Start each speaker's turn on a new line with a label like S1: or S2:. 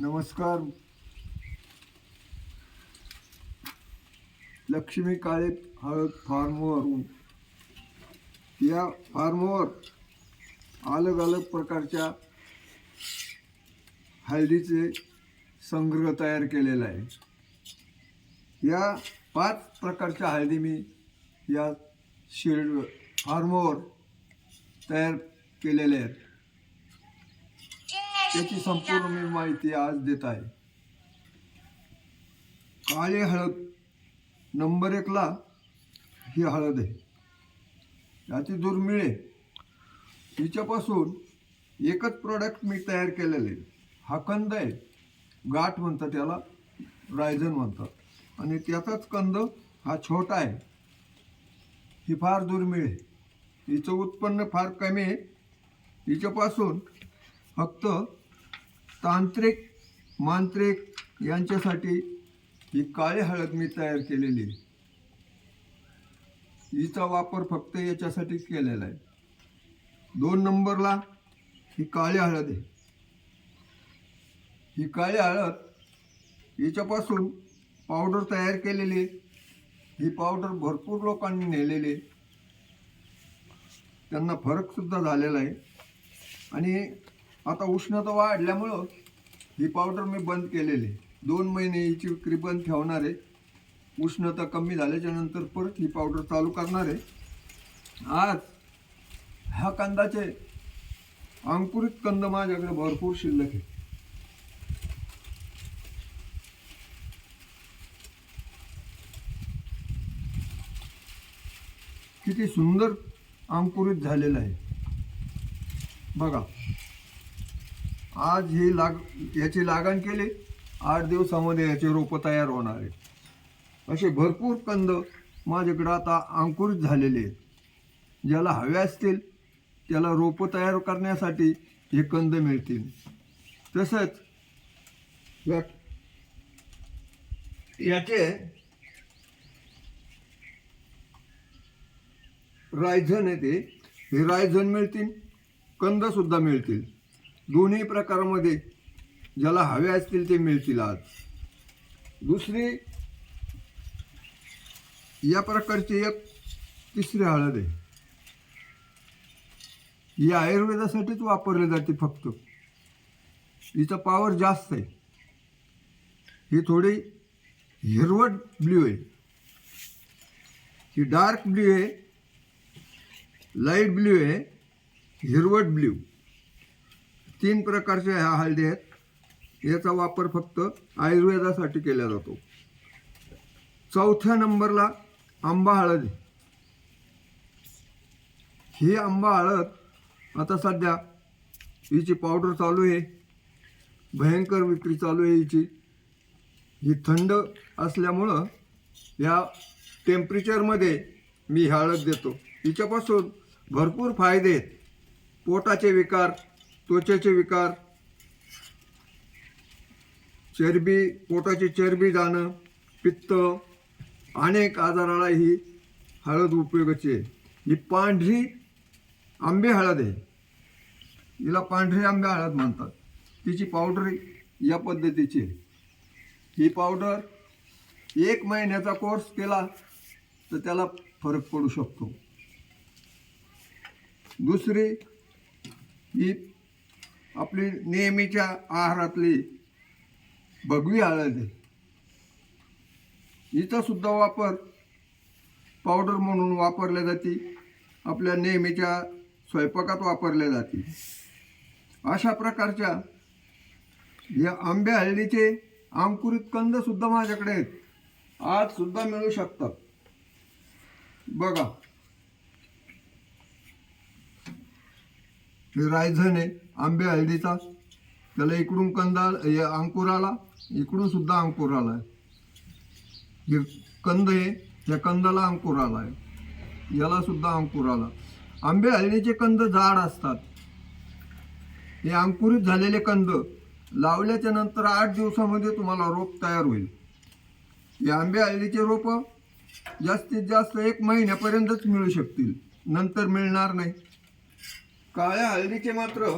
S1: नमस्कार. लक्ष्मी काळे हळद फार्मवरून. या फार्मवर अलग अलग प्रकारच्या हळदीचे संग्रह तयार केलेला आहे. या पाच प्रकारच्या हळदी मी या शेड फार्मवर तयार केलेल्या आहेत. त्याची संपूर्ण मी माहिती आज देत आहे. काळी हळद नंबर एकला ही हळद आहे. याची दुर्मिळ आहे. हिच्यापासून एकच प्रोडक्ट मी तयार केलेले हा कंद आहे. गाठ म्हणतात त्याला रायझन म्हणतात. आणि त्याचाच कंद हा छोटा आहे. ही फार दुर्मिळ आहे. हिचं उत्पन्न फार कमी आहे. हिच्यापासून फक्त तांत्रिक मांत्रिक यांच्यासाठी ही काळी हळद मी तयार केलेली आहे. हिचा वापर फक्त याच्यासाठी केलेला आहे. दोन नंबरला ही काळी हळद आहे. ही काळी हळद हिच्यापासून पावडर तयार केलेली आहे. ही पावडर भरपूर लोकांनी नेलेली आहे. त्यांना फरकसुद्धा झालेला आहे. आणि आता उष्णता वाढल्यामुळं ही पावडर मी बंद केलेली. आहे. दोन महिने हिची विक्री बंद ठेवणार आहे. उष्णता कमी झाल्याच्यानंतर परत ही पावडर चालू करणार आहे. आज ह्या कंदाचे अंकुरित कंद माझ्याकडे भरपूर शिल्लक आहे. किती सुंदर अंकुरित झालेलं आहे. बघा. आज ही लाग याची लागण केली. आठ दिवसामध्ये याचे रोपं तयार होणार आहेत. असे भरपूर कंद माझ्याकडं आता अंकुरित झालेले आहेत. ज्याला हवे असतील त्याला रोपं तयार करण्यासाठी हे कंद मिळतील. तसंच या याचे रायझन आहे ते. हे रायझन मिळतील कंदसुद्धा मिळतील. दोन्ही प्रकारामध्ये ज्याला हवे असतील ते मिळतील आज. दुसरी या प्रकारची एक तिसरी हळद आहे. ही आयुर्वेदासाठीच वापरली जाते फक्त. हिचा पॉवर जास्त आहे. ही थोडी हिरवट ब्ल्यू आहे. ही डार्क ब्ल्यू आहे. लाइट ब्ल्यू आहे. हिरवट ब्ल्यू तीन प्रकारच्या ह्या हळदी आहेत. याचा वापर फक्त आयुर्वेदासाठी केला जातो. चौथ्या नंबरला आंबा हळद. ही आंबा हळद आता सध्या हिची पावडर चालू आहे. भयंकर विक्री चालू आहे हिची. ही थंड असल्यामुळं या टेम्परेचरमध्ये मी ही हळद देतो. हिच्यापासून भरपूर फायदे आहेत. पोटाचे विकार त्वचेचे विकार चरबी पोटाची चरबी जाणं पित्त अनेक आजाराला ही हळद उपयोगाची. आहे ही पांढरी आंबे हळद आहे. हिला पांढरी आंबे हळद म्हणतात. तिची पावडर या पद्धतीची आहे. ही पावडर एक महिन्याचा कोर्स केला तर त्याला फरक पडू शकतो. दुसरी ही आपली नेहमीच्या आहारातली भगवी हळद आहे. हिचा सुद्धा वापर पावडर म्हणून वापरल्या जाते. आपल्या नेहमीच्या स्वयंपाकात वापरल्या जाते. अशा प्रकारच्या या आंब्या हळदीचे अंकुरित कंदसुद्धा माझ्याकडे आहेत. आज सुद्धा मिळू शकतात. बघा. रायझन आहे आंबे हळदीचा त्याला इकडून कंदा अंकुर आला इकडून सुद्धा अंकुर आला आहे. हे कंद आहे त्या कंदाला अंकुर आला आहे. याला सुद्धा अंकुर आला. आंबे हळदीचे कंद जाड असतात. हे अंकुरित झालेले कंद लावल्याच्या नंतर आठ दिवसामध्ये तुम्हाला रोप तयार होईल. हे आंबे हळदीचे रोपं जास्तीत जास्त एक महिन्यापर्यंतच मिळू शकतील. नंतर मिळणार नाही. काळ्या हळदीचे मात्र